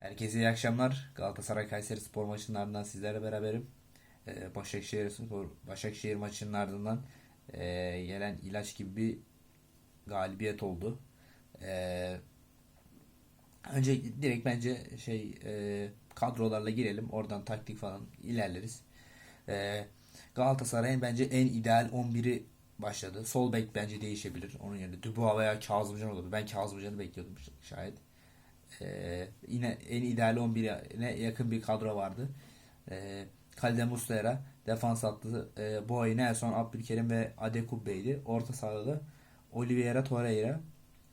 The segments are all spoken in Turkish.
Herkese iyi akşamlar. Galatasaray Kayseri Spor maçının ardından sizlerle beraberim. Ee, Başakşehir Spor Başakşehir maçının ardından ee, gelen ilaç gibi bir galibiyet oldu. Ee, önce direkt bence şey ee, kadrolarla girelim. Oradan taktik falan ilerleriz. Ee, Galatasaray'ın bence en ideal 11'i başladı. Sol bek bence değişebilir. Onun yerine Dubois veya Kazımcan olurdu. Ben Kazımcan'ı bekliyordum şayet. Ee, yine en ideal 11'e yakın bir kadro vardı. Ee, Kalede Muslera, defans hattı e, Boy, Nelson, Abdülkerim ve Adekubbe'ydi. Orta sahada da Oliveira, Torreira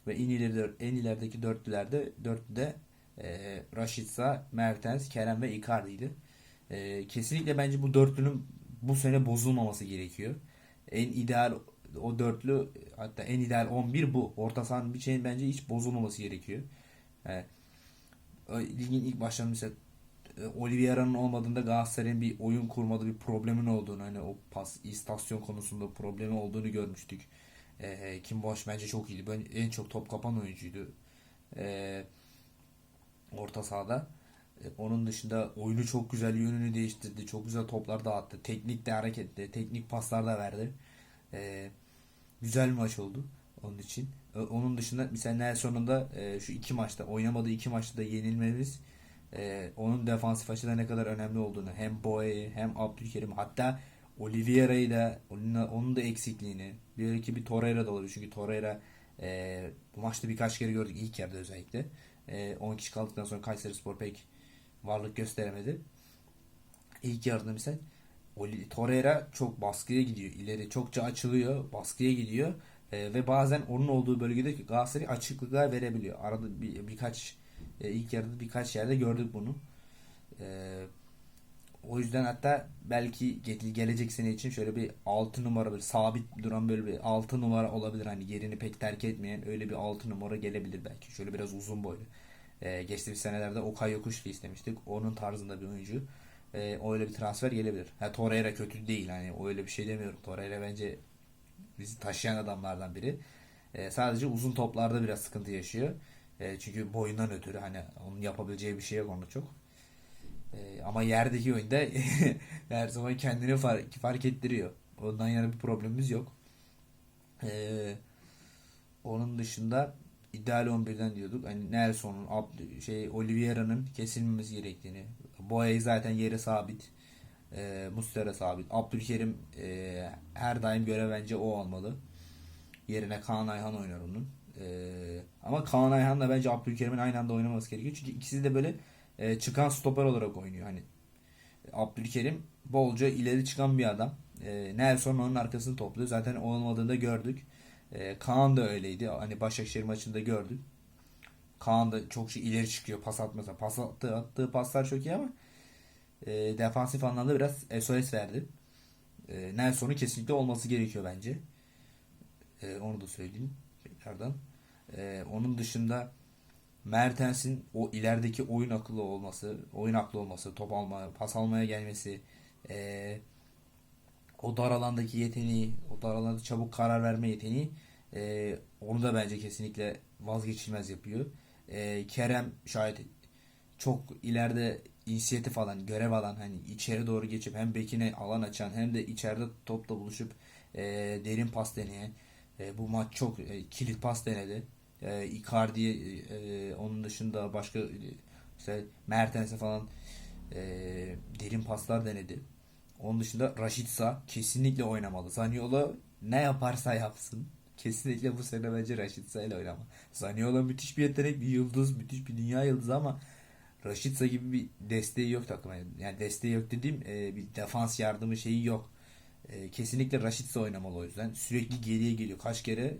ve en, ileri, en ilerideki dörtlülerde dörtlüde e, Rashica, Mertens, Kerem ve Icardi'ydi. E, kesinlikle bence bu dörtlünün bu sene bozulmaması gerekiyor. En ideal o dörtlü hatta en ideal 11 bu. Orta sahanın bir şeyin bence hiç bozulmaması gerekiyor. Evet. Ligin ilk başlarında mesela e, Oliveira'nın olmadığında Galatasaray'ın bir oyun kurmadığı bir problemin olduğunu hani o pas istasyon konusunda problemi olduğunu görmüştük. E, Kim Boş bence çok iyiydi. Ben en çok top kapan oyuncuydu. E, orta sahada. E, onun dışında oyunu çok güzel yönünü değiştirdi. Çok güzel toplar dağıttı. Teknik de hareketli. Teknik paslar da verdi. E, güzel bir maç oldu onun için. Onun dışında mesela Nelson'un da e, şu iki maçta oynamadığı iki maçta da yenilmemiz e, onun defansif açıdan ne kadar önemli olduğunu hem Boye hem Abdülkerim hatta Oliveira'yı da onun, onun da eksikliğini bir iki bir Torreira da olabilir. Çünkü Torreira e, bu maçta birkaç kere gördük ilk yarıda özellikle. E, 10 kişi kaldıktan sonra Kayserispor pek varlık gösteremedi. İlk yarıda mesela Torreira çok baskıya gidiyor ileri çokça açılıyor baskıya gidiyor e, ve bazen onun olduğu bölgede Galatasaray açıklıklar verebiliyor. Arada bir, birkaç e, ilk yarıda birkaç yerde gördük bunu. E, o yüzden hatta belki ge- gelecek sene için şöyle bir 6 numara bir sabit duran böyle bir 6 numara olabilir. Hani yerini pek terk etmeyen öyle bir 6 numara gelebilir belki. Şöyle biraz uzun boylu. E, geçtiğimiz senelerde Okay Yokuşlu istemiştik. Onun tarzında bir oyuncu. E, öyle bir transfer gelebilir. Ha, Torreira kötü değil. Hani öyle bir şey demiyorum. Torreira bence bizi taşıyan adamlardan biri. E, sadece uzun toplarda biraz sıkıntı yaşıyor. E, çünkü boyundan ötürü hani onun yapabileceği bir şey yok onda çok. E, ama yerdeki oyunda her zaman kendini fark, fark ettiriyor. Ondan yana bir problemimiz yok. E, onun dışında ideal 11'den diyorduk. Hani Nelson'un, şey Oliveira'nın kesilmemesi gerektiğini. Boye zaten yeri sabit. E, Muslera sabit. Abdülkerim e, her daim görev bence o olmalı. Yerine Kaan Ayhan oynar onun. E, ama Kaan Ayhan'la bence Abdülkerim'in aynı anda oynaması gerekiyor. Çünkü ikisi de böyle e, çıkan stoper olarak oynuyor. Hani Abdülkerim bolca ileri çıkan bir adam. E, Nelson onun arkasını topluyor. Zaten o olmadığında gördük. E, Kaan da öyleydi. Hani Başakşehir maçında gördük. Kaan da çok şey ileri çıkıyor pas atmasa. Pas attığı, attığı paslar çok iyi ama e, defansif anlamda biraz SOS verdi. E, Nelson'un kesinlikle olması gerekiyor bence. E, onu da söyleyeyim tekrardan. E, onun dışında Mertens'in o ilerideki oyun akıllı olması, oyun aklı olması, top alma, pas almaya gelmesi, e, o dar alandaki yeteneği, o dar alanda çabuk karar verme yeteneği e, onu da bence kesinlikle vazgeçilmez yapıyor. E, Kerem şayet çok ileride inisiyatif alan, görev alan hani içeri doğru geçip hem bekine alan açan hem de içeride topla buluşup e, derin pas deneyen e, bu maç çok e, kilit pas denedi. E, Icardi'ye e, onun dışında başka e, işte Mertens'e falan e, derin paslar denedi. Onun dışında Rashica kesinlikle oynamalı. Zaniolo ne yaparsa yapsın. Kesinlikle bu sene bence Rashica ile oynamalı. Zaniolo müthiş bir yetenek, bir yıldız, müthiş bir dünya yıldızı ama Rashica gibi bir desteği yok takıma. Yani desteği yok dediğim e, bir defans yardımı şeyi yok. E, kesinlikle Rashica oynamalı o yüzden. Sürekli geriye geliyor. Kaç kere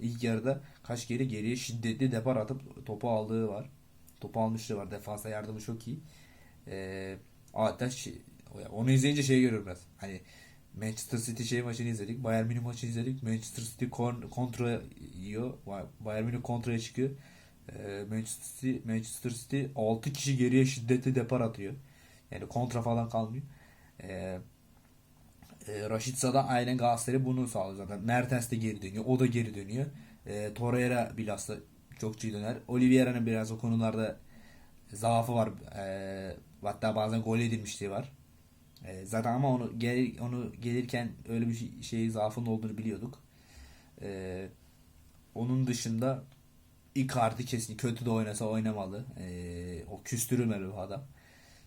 ilk yarıda kaç kere geriye şiddetli depar atıp topu aldığı var. Topu almışlığı var. Defansa yardımı çok iyi. E, hatta şey, onu izleyince şey görüyorum biraz. Hani Manchester City şey maçını izledik. Bayern Münih maçını izledik. Manchester City kon- kontra yiyor. Bayern Münih kontraya çıkıyor. Ee, Manchester City, Manchester City 6 kişi geriye şiddetli depar atıyor. Yani kontra falan kalmıyor. Ee, e, Rashica da aynen Galatasaray bunu sağlıyor zaten. Mertens de geri dönüyor. O da geri dönüyor. E, Torreira bilhassa çok iyi döner. Oliveira'nın biraz o konularda zaafı var. E, hatta bazen gol edilmişliği var. E, zaten ama onu gel, onu gelirken öyle bir şey, şey zaafının olduğunu biliyorduk. E, onun dışında Icardi kesin kötü de oynasa oynamalı. E, o küstürülmeli bu adam.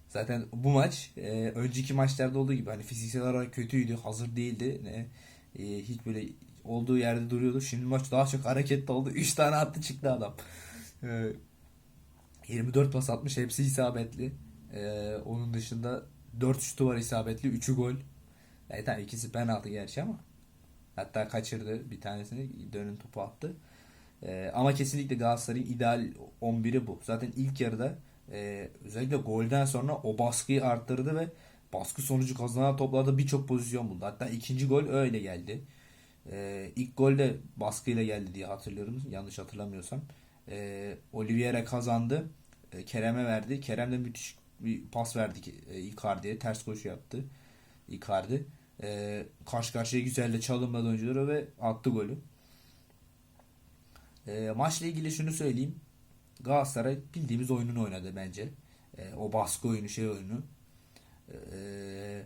Zaten bu maç e, önceki maçlarda olduğu gibi hani fiziksel olarak kötüydü, hazır değildi. Ne, e, hiç böyle olduğu yerde duruyordu. Şimdi maç daha çok hareketli oldu. 3 tane attı çıktı adam. E, 24 pas atmış, hepsi isabetli. E, onun dışında 4 şutu var isabetli, 3'ü gol. E, tabii ikisi penaltı gerçi ama hatta kaçırdı bir tanesini dönün topu attı. E, ama kesinlikle Galatasaray'ın ideal 11'i bu. Zaten ilk yarıda e, özellikle golden sonra o baskıyı arttırdı ve baskı sonucu kazanan toplarda birçok pozisyon buldu. Hatta ikinci gol öyle geldi. E, ilk gol de baskıyla geldi diye hatırlıyorum. Yanlış hatırlamıyorsam. E, Oliveira kazandı. E, Kerem'e verdi. Kerem de müthiş bir pas verdi e, Icardi'ye. Ters koşu yaptı. Icardi. E, karşı karşıya güzelle çalımladı oyuncuları ve attı golü. E, maçla ilgili şunu söyleyeyim. Galatasaray bildiğimiz oyununu oynadı bence. E, o baskı oyunu, şey oyunu. E,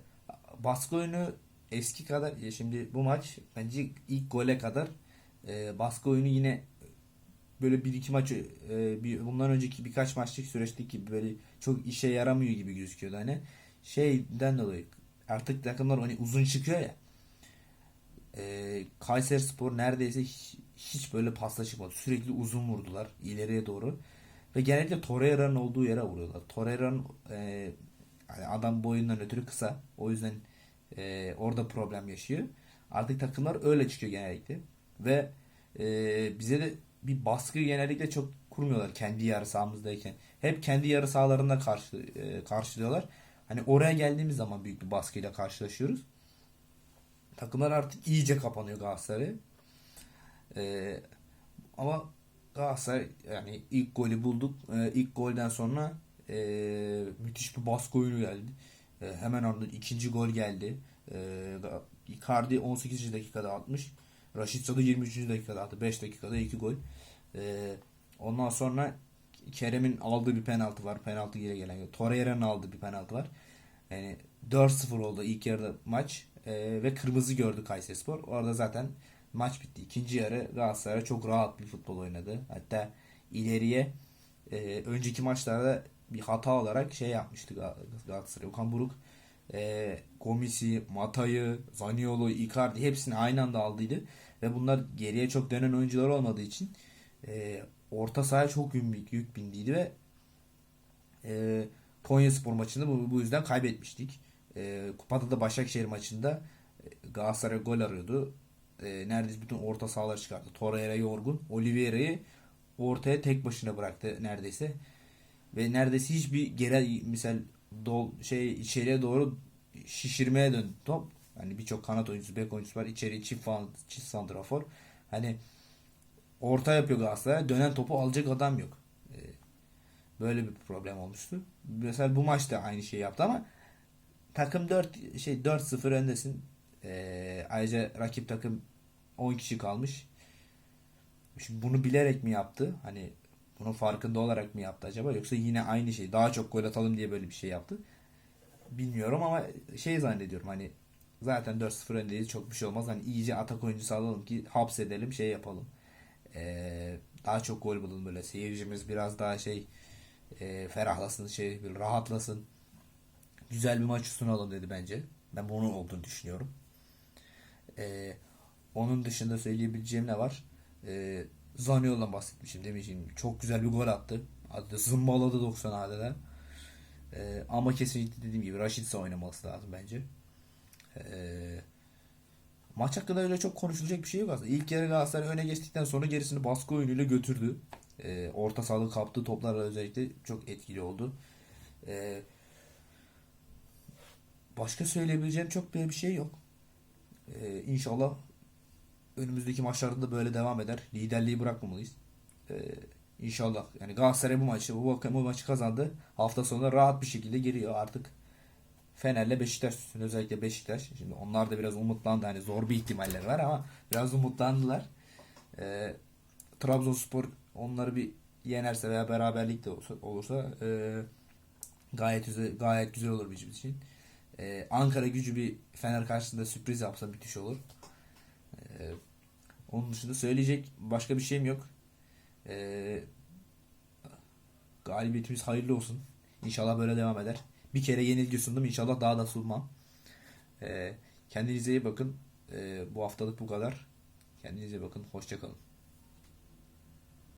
baskı oyunu eski kadar ya şimdi bu maç bence ilk gole kadar e, baskı oyunu yine böyle bir iki maç e, bir, bundan önceki birkaç maçlık süreçteki böyle çok işe yaramıyor gibi gözüküyordu hani şeyden dolayı artık takımlar hani uzun çıkıyor ya e, Kayserispor neredeyse hiç, hiç böyle pasla çıkmadı. Sürekli uzun vurdular ileriye doğru. Ve genellikle Torreira'nın olduğu yere vuruyorlar. Torreira'nın e, yani adam boyundan ötürü kısa. O yüzden e, orada problem yaşıyor. Artık takımlar öyle çıkıyor genellikle. Ve e, bize de bir baskı genellikle çok kurmuyorlar kendi yarı sahamızdayken. Hep kendi yarı sahalarında karşı, e, karşılıyorlar. Hani oraya geldiğimiz zaman büyük bir baskıyla karşılaşıyoruz. Takımlar artık iyice kapanıyor Galatasaray'a. Ee, ama Galatasaray yani ilk golü bulduk. Ee, ilk golden sonra e, müthiş bir baskı oyunu geldi. Ee, hemen ardından ikinci gol geldi. Ee, Icardi 18. dakikada atmış. Rashica da 23. dakikada attı. 5 dakikada 2 gol. Ee, ondan sonra Kerem'in aldığı bir penaltı var. Penaltı geri gelen. Torreira'nın aldığı bir penaltı var. Yani 4-0 oldu ilk yarıda maç. Ee, ve kırmızı gördü Kayserispor. Orada zaten maç bitti. İkinci yarı Galatasaray çok rahat bir futbol oynadı. Hatta ileriye e, önceki maçlarda bir hata olarak şey yapmıştı Galatasaray. Okan Buruk e, Gomis'i, Mata'yı, Zaniolo'yu, Icardi hepsini aynı anda aldıydı. Ve bunlar geriye çok dönen oyuncular olmadığı için e, orta sahaya çok yük, yük bindiydi ve e, Konya Spor maçında bu, bu yüzden kaybetmiştik. E, kupada da Başakşehir maçında e, Galatasaray gol arıyordu. E, neredeyse bütün orta sahalar çıkarttı. Torreira yorgun. Oliveira'yı ortaya tek başına bıraktı neredeyse. Ve neredeyse hiçbir geri misal dol şey içeriye doğru şişirmeye döndü top. Hani birçok kanat oyuncusu, bek oyuncusu var. İçeri çift falan, çift santrafor. Hani orta yapıyor Galatasaray. Dönen topu alacak adam yok. E, böyle bir problem olmuştu. Mesela bu maçta aynı şeyi yaptı ama takım 4 şey 4-0 öndesin. Ee, ayrıca rakip takım 10 kişi kalmış. Şimdi bunu bilerek mi yaptı? Hani bunun farkında olarak mı yaptı acaba? Yoksa yine aynı şey. Daha çok gol atalım diye böyle bir şey yaptı. Bilmiyorum ama şey zannediyorum hani zaten 4-0 öndeyiz çok bir şey olmaz. Hani iyice atak oyuncusu alalım ki hapsedelim şey yapalım. Ee, daha çok gol bulalım böyle. Seyircimiz biraz daha şey e, ferahlasın, şey bir rahatlasın güzel bir maç sunalım dedi bence. Ben bunun olduğunu düşünüyorum. Ee, onun dışında söyleyebileceğim ne var? Ee, Zaniolo'dan bahsetmişim demişim. Çok güzel bir gol attı. Adı zımbaladı 90 adede. Ee, ama kesinlikle dediğim gibi Raşit'se oynaması lazım bence. Ee, maç hakkında öyle çok konuşulacak bir şey yok aslında. İlk yarı Galatasaray öne geçtikten sonra gerisini baskı oyunuyla götürdü. Ee, orta sahalı kaptığı toplarla özellikle çok etkili oldu. Ee, Başka söyleyebileceğim çok bir şey yok. Ee, inşallah önümüzdeki maçlarda da böyle devam eder. Liderliği bırakmamalıyız. Ee, inşallah. Yani Galatasaray bu maçı bu, bu maçı kazandı. Hafta sonunda rahat bir şekilde giriyor artık. Fener'le Beşiktaş üstünde özellikle Beşiktaş. Şimdi onlar da biraz umutlandı. Hani zor bir ihtimaller var ama biraz umutlandılar. Ee, Trabzonspor onları bir yenerse veya beraberlik de olsa, olursa e, gayet güzel, gayet güzel olur bizim için. E, Ankara gücü bir Fener karşısında sürpriz yapsa müthiş olur. E, onun dışında söyleyecek başka bir şeyim yok. E, galibiyetimiz hayırlı olsun. İnşallah böyle devam eder. Bir kere yenilgi sundum. İnşallah daha da sunmam. E, kendinize iyi bakın. E, bu haftalık bu kadar. Kendinize bakın. Hoşçakalın.